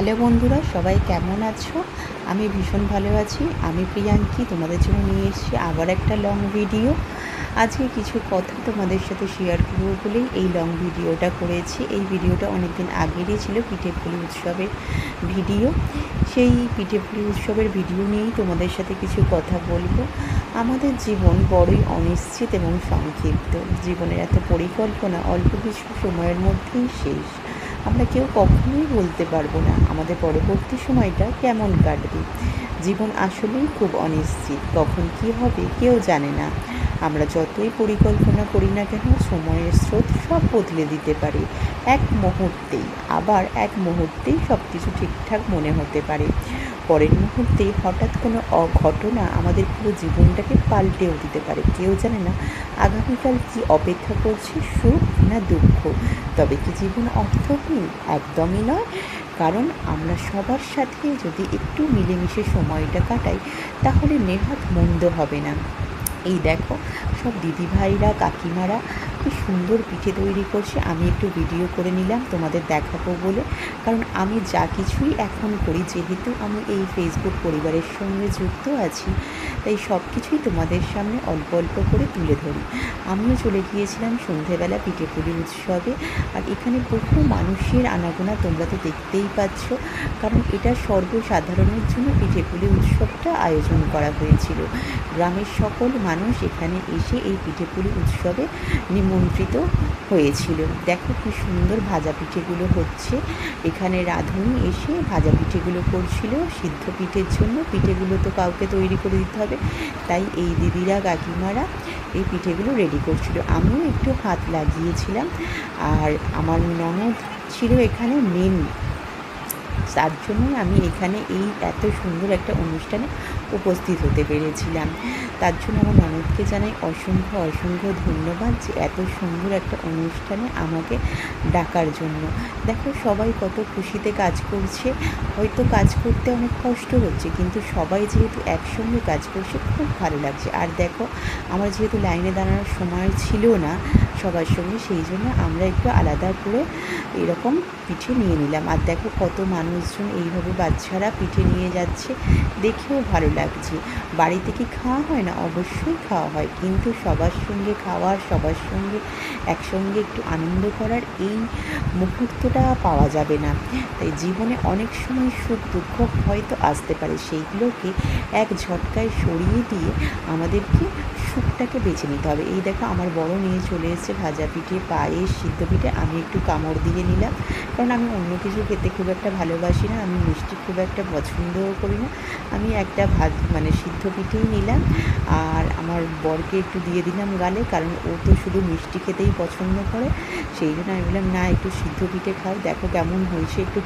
Hello বন্ধুরা, সবাই কেমন আছো? আমি ভীষণ ভালো আছি। আমি প্রিয়াঙ্কি, তোমাদের জন্য নিয়ে এসেছি আবার একটা লং ভিডিও আজকে কিছু কথা তোমাদের সাথে শেয়ার করব বলেই এই লং ভিডিওটা করেছি। এই ভিডিওটা অনেক দিন আগেরই ছিল পিঠেপুলি উৎসবের ভিডিও সেই পিঠেপুলি উৎসবের ভিডিও নিয়েই তোমাদের সাথে কিছু কথা বলব। আমাদের জীবন বড়ই অনিশ্চিত এবং সংক্ষিপ্ত। জীবনের এত পরিকল্পনা অল্প কিছু সময়ের মধ্যেই শেষ। আমরা কেউ কখনোই বলতে পারব না আমাদের পরবর্তী সময়টা কেমন কাটবে। জীবন আসলেই খুব অনিশ্চিত, কখন কি হবে কেউ জানে না। আমরা যতই পরিকল্পনা করি না কেন, সময়ের স্রোত সব বদলে দিতে পারে। এক মুহূর্তেই, আবার এক মুহূর্তেই সব কিছু ঠিকঠাক মনে হতে পারে। পরের মুহূর্তে হঠাৎ কোনো অঘটনা আমাদের পুরো জীবনটাকে পাল্টেও দিতে পারে। কেউ জানে না আগামীকাল কি অপেক্ষা করছে, সুখ না দুঃখ। তবে কি জীবন অর্থহীন? একদমই নয়। কারণ আমরা সবার সাথে যদি একটু মিলেমিশে সময়টা কাটাই, তাহলে নেহাত মন্দ হবে না। এই দেখো, সব দিদিভাইরা, কাকিমারা কি সুন্দর পিঠে তৈরি করছে, আমি একটু ভিডিও করে নিলাম, তোমাদের দেখাবো বলে। কারণ আমি যা কিছুই এখন করি, যেহেতু আমি এই ফেসবুক পরিবারের সঙ্গে যুক্ত আছি, তাই সব কিছুই তোমাদের সামনে অল্প অল্প করে তুলে ধরি। আমিও চলে গিয়েছিলাম সন্ধেবেলা পিঠে পুলি উৎসবে, আর এখানে বহু মানুষের আনাগোনা তোমরা তো দেখতেই পাচ্ছ, কারণ এটা সর্বসাধারণের জন্য পিঠে পুলি উৎসবটা আয়োজন করা হয়েছিল। গ্রামের সকল মানুষ এখানে এসে এই পিঠে পুলি উৎসবে নিমন্ত্রিত হয়েছিল। দেখো কি সুন্দর ভাজা পিঠেগুলো হচ্ছে। এখানে রাঁধুনি এসে ভাজা পিঠেগুলো করছিল। সিদ্ধ পিঠের জন্য পিঠেগুলো তো কাউকে তৈরি করে দিতে হবে। তাই এই দিদিরা, কাকিমারা এই পিঠেগুলো রেডি করছিল। আমিও একটু হাত লাগিয়েছিলাম। আর আমার ননদ ছিল এখানে মেন তার জন্যই আমি এখানে এই এত সুন্দর একটা অনুষ্ঠানে উপস্থিত হতে পেরেছিলাম। তার জন্য আমার ননদকে জানাই অসংখ্য অসংখ্য ধন্যবাদ যে এত সুন্দর একটা অনুষ্ঠানে আমাকে ডাকার জন্য। দেখো, সবাই কত খুশিতে কাজ করছে। হয়তো কাজ করতে অনেক কষ্ট হচ্ছে, কিন্তু সবাই যেহেতু একসঙ্গে কাজ করছে, খুব ভালো লাগছে। আর দেখো, আমার যেহেতু লাইনে দাঁড়ানোর সময় ছিল না সবার সঙ্গে, সেই জন্য আমরা একটু আলাদা করে এরকম পিঠে নিয়ে নিলাম। আর দেখো কত মানুষজন এইভাবে বাচ্চারা পিঠে নিয়ে যাচ্ছে, দেখেও ভালো লাগছে। বাড়িতে কি খাওয়া হয় না? অবশ্যই খাওয়া হয়। কিন্তু সবার সঙ্গে খাওয়ার সবার সঙ্গে একসঙ্গে একটু আনন্দ করার এই মুহূর্তটা পাওয়া যাবে না। তাই জীবনে অনেক সময় সুখ দুঃখ হয়তো আসতে পারে। সেইগুলোকে এক ঝটকায় সরিয়ে দিয়ে আমাদেরকে সুখটাকে বেছে নিতে হবে। এই দেখো আমার বড় নিয়ে চলে এসেছে ভাজা পিঠে, পায়েস, সিদ্ধ পিঠে। আমি একটু কামড় দিয়ে নিলাম কারণ আমি অন্য কিছু খেতে খুব একটা ভালোবাসি না, আমি মিষ্টি খুব একটা পছন্দও করি না। আমি একটা ভাত মানে সিদ্ধ পিঠেই নিলাম। আর আমার বরকে একটু দিয়ে দিলাম গালে, কারণ ও তো শুধু মিষ্টি খেতেই পছন্দ করে। সেই জন্য আমি বললাম, না, একটু সিদ্ধ পিঠে খাও, দেখো কেমন হয়েছে, একটু